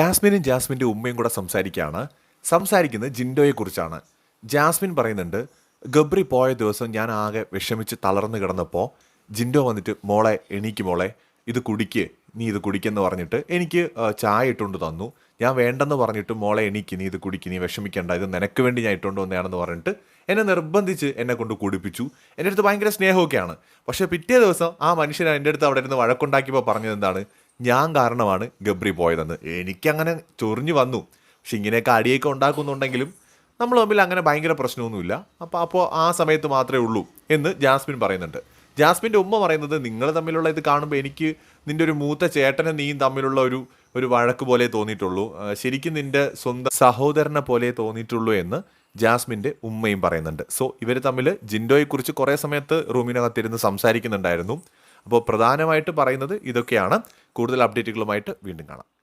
ജാസ്മിനും ജാസ്മിന്റെ ഉമ്മയും കൂടെ സംസാരിക്കുകയാണ് സംസാരിക്കുന്നത് ജിൻഡോയെക്കുറിച്ചാണ്. ജാസ്മിൻ പറയുന്നുണ്ട് ഗബ്രി പോയ ദിവസം ഞാൻ ആകെ വിഷമിച്ച് തളർന്നു കിടന്നപ്പോൾ ജിൻഡോ വന്നിട്ട് മോളെ എണീക്ക് മോളെ ഇത് കുടിക്ക് നീ ഇത് കുടിക്കെന്ന് പറഞ്ഞിട്ട് എനിക്ക് ചായ ഇട്ടുകൊണ്ട് തന്നു. ഞാൻ വേണ്ടെന്ന് പറഞ്ഞിട്ട് മോളെ എണീക്ക് നീ ഇത് കുടിക്ക് നീ വിഷമിക്കേണ്ട ഇത് നിനക്ക് വേണ്ടി ഞാൻ ഇട്ടുകൊണ്ട് വന്നതാണെന്ന് പറഞ്ഞിട്ട് എന്നെ നിർബന്ധിച്ച് എന്നെ കൊണ്ട് കുടിപ്പിച്ചു. എന്റെ അടുത്ത് ഭയങ്കര സ്നേഹമൊക്കെയാണ്. പക്ഷേ പിറ്റേ ദിവസം ആ മനുഷ്യൻ എന്റെ അടുത്ത് അവിടെ ഇരുന്ന് വഴക്കുണ്ടാക്കിയപ്പോൾ പറഞ്ഞത് എന്താണ് ഞാൻ കാരണമാണ് ഗബ്രി പോയതെന്ന്. എനിക്കങ്ങനെ ചൊറിഞ്ഞു വന്നു. പക്ഷെ ഇങ്ങനെയൊക്കെ അടിയൊക്കെ ഉണ്ടാക്കുന്നുണ്ടെങ്കിലും നമ്മൾ തമ്മിൽ അങ്ങനെ ഭയങ്കര പ്രശ്നമൊന്നുമില്ല. അപ്പോൾ അപ്പോൾ ആ സമയത്ത് മാത്രമേ ഉള്ളൂ എന്ന് ജാസ്മിൻ പറയുന്നുണ്ട്. ജാസ്മിന്റെ ഉമ്മ പറയുന്നത് നിങ്ങൾ തമ്മിലുള്ള ഇത് കാണുമ്പോൾ എനിക്ക് നിന്റെ ഒരു മൂത്ത ചേട്ടനെ നീയും തമ്മിലുള്ള ഒരു ഒരു വഴക്ക് പോലെ തോന്നിയിട്ടുള്ളൂ. ശരിക്കും നിന്റെ സ്വന്തം സഹോദരനെ പോലെ തോന്നിയിട്ടുള്ളൂ എന്ന് ജാസ്മിന്റെ ഉമ്മയും പറയുന്നുണ്ട്. സോ ഇവർ തമ്മിൽ ജിൻഡോയെക്കുറിച്ച് കുറേ സമയത്ത് റൂമിനകത്തിരുന്ന് സംസാരിക്കുന്നുണ്ടായിരുന്നു. അപ്പോൾ പ്രധാനമായിട്ട് പറയുന്നത് ഇതൊക്കെയാണ്. കൂടുതൽ അപ്ഡേറ്റുകളുമായിട്ട് വീണ്ടും കാണാം.